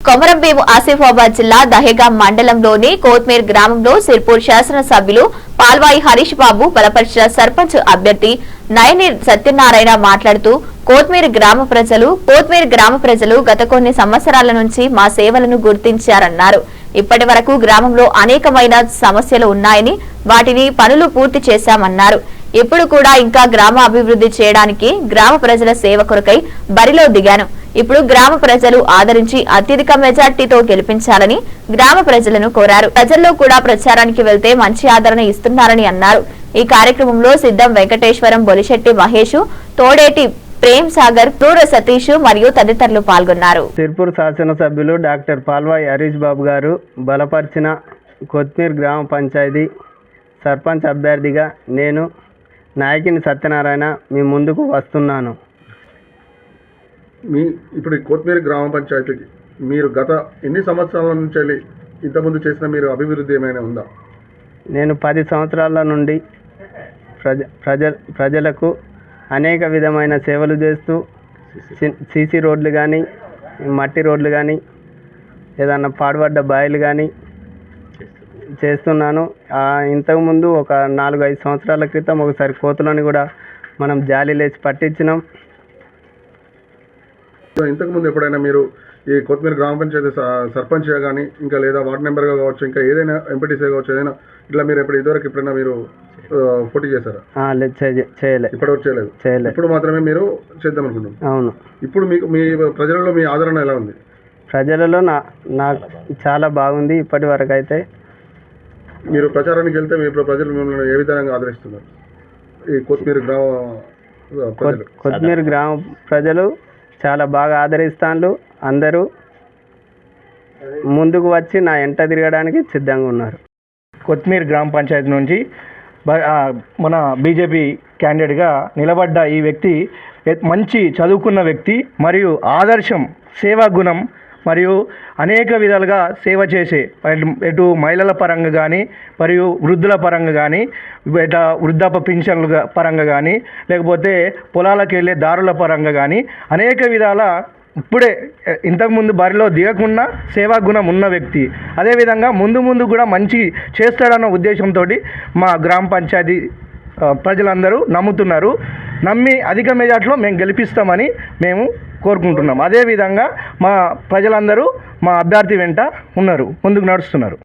కొమరంభీము ఆసిఫాబాద్ జిల్లా దహేగా మండలంలోని కోత్మేర్ గ్రామంలో సిర్పూర్ శాసనసభ్యులు పాల్వాయి హరీష్ బాబు బలపరిచిన సర్పంచ్ అభ్యర్థి నయని సత్యనారాయణ మాట్లాడుతూ కోత్మేర్ గ్రామ ప్రజలు కోత్మేర్ గ్రామ ప్రజలు గత కొన్ని సంవత్సరాల నుంచి మా సేవలను గుర్తించారన్నారు. ఇప్పటి వరకు గ్రామంలో అనేకమైన సమస్యలు ఉన్నాయని వాటిని పనులు పూర్తి చేశామన్నారు. ఇప్పుడు కూడా ఇంకా గ్రామ అభివృద్ధి చేయడానికి గ్రామ ప్రజల సేవ కొరకై బరిలో దిగాను. ఇప్పుడు గ్రామ ప్రజలు ఆదరించి అత్యధిక మెజార్టీతో గెలిపించాలని గ్రామ ప్రజలను కోరారు. ప్రజల్లో కూడా ప్రచారానికి వెళ్తే మంచి ఆదరణ ఇస్తున్నారని అన్నారు. ఈ కార్యక్రమంలో సిద్ధం వెంకటేశ్వరం బొలిశెట్టి మహేష్ తోడేటి ప్రేమ్ సాగర్ క్రూర సతీష్ మరియు తదితరులు పాల్గొన్నారు. సిర్పూర్ శాసనసభ్యులు డాక్టర్ పాల్వాయి హరీష్ బాబు గారు బలపరిచిన కొత్మీర్ గ్రామ పంచాయతీ సర్పంచ్ అభ్యర్థిగా నేను నాయకిని సత్యనారాయణ మీ ముందుకు వస్తున్నాను. మీ ఇప్పుడు కొత్తిమీర గ్రామ పంచాయతీకి మీరు గత ఎన్ని సంవత్సరాల నుంచి వెళ్ళి ఇంతకుముందు చేసిన మీరు అభివృద్ధి ఏమైనా ఉందా? నేను పది సంవత్సరాల నుండి ప్రజ ప్రజ ప్రజలకు అనేక విధమైన సేవలు చేస్తూ సీసీ. రోడ్లు కానీ మట్టి రోడ్లు కానీ ఏదన్నా పాడుపడ్డ బాయిలు కానీ చేస్తున్నాను. ఇంతకుముందు ఒక నాలుగు ఐదు సంవత్సరాల క్రితం ఒకసారి కోతులను కూడా మనం జాలీలేసి పట్టించినాం. సో ఇంతకుముందు ఎప్పుడైనా మీరు ఈ కొత్తిమీర గ్రామ పంచాయతీ సర్పంచ్గా కానీ ఇంకా లేదా వార్డు మెంబర్గా కావచ్చు ఇంకా ఏదైనా ఎంపీటీసీ కావచ్చు ఏదైనా ఇట్లా మీరు ఎప్పుడు ఇదివరకు ఎప్పుడైనా మీరు పోటీ చేశారా? ఆ, లే- చేయ- చేయలే. ఇప్పటివరకు చేయలేదు. చేయలే. ఇప్పుడు మాత్రమే మీరు చేద్దాం అనుకుంటున్నాం. అవును. ఇప్పుడు మీకు మీ ప్రజలలో మీ ఆదరణ ఎలా ఉంది? ప్రజలలో నా నాకు చాలా బాగుంది ఇప్పటి వరకు అయితే. మీరు ప్రచారానికి వెళ్తే మీ ప్రజలు మిమ్మల్ని ఏ విధంగా ఆదరిస్తున్నారు? ఈ కొత్తిమీర గ్రామ కొత్తిమీర గ్రామ ప్రజలు చాలా బాగా ఆదరిస్తాను అందరూ ముందుకు వచ్చి నా ఎంట తిరగడానికి సిద్ధంగా ఉన్నారు. కొత్తిమీర గ్రామ పంచాయతీ నుంచి మన బీజేపీ క్యాండిడేట్గా నిలబడ్డ ఈ వ్యక్తి మంచి చదువుకున్న వ్యక్తి మరియు ఆదర్శం సేవా గుణం మరియు అనేక విధాలుగా సేవ చేసే ఎటు- మహిళల పరంగా కానీ మరియు వృద్ధుల పరంగా కానీ ఇట్లా వృద్ధాప పింఛన్ల పరంగా కానీ లేకపోతే పొలాలకు వెళ్ళే దారుల పరంగా కానీ అనేక విధాల ఇప్పుడే ఇంతకుముందు బరిలో దిగకుండా సేవా గుణం ఉన్న వ్యక్తి. అదేవిధంగా ముందు ముందు కూడా మంచి చేస్తాడన్న ఉద్దేశంతో మా గ్రామ పంచాయతీ ప్రజలందరూ నమ్ముతున్నారు. నమ్మి అధిక మెజార్టీలో మేము గెలిపిస్తామని మేము కోరుకుంటున్నాం. అదేవిధంగా మా ప్రజలందరూ మా అభ్యర్థి వెంట ఉన్నారు ముందుకు నడుస్తున్నారు.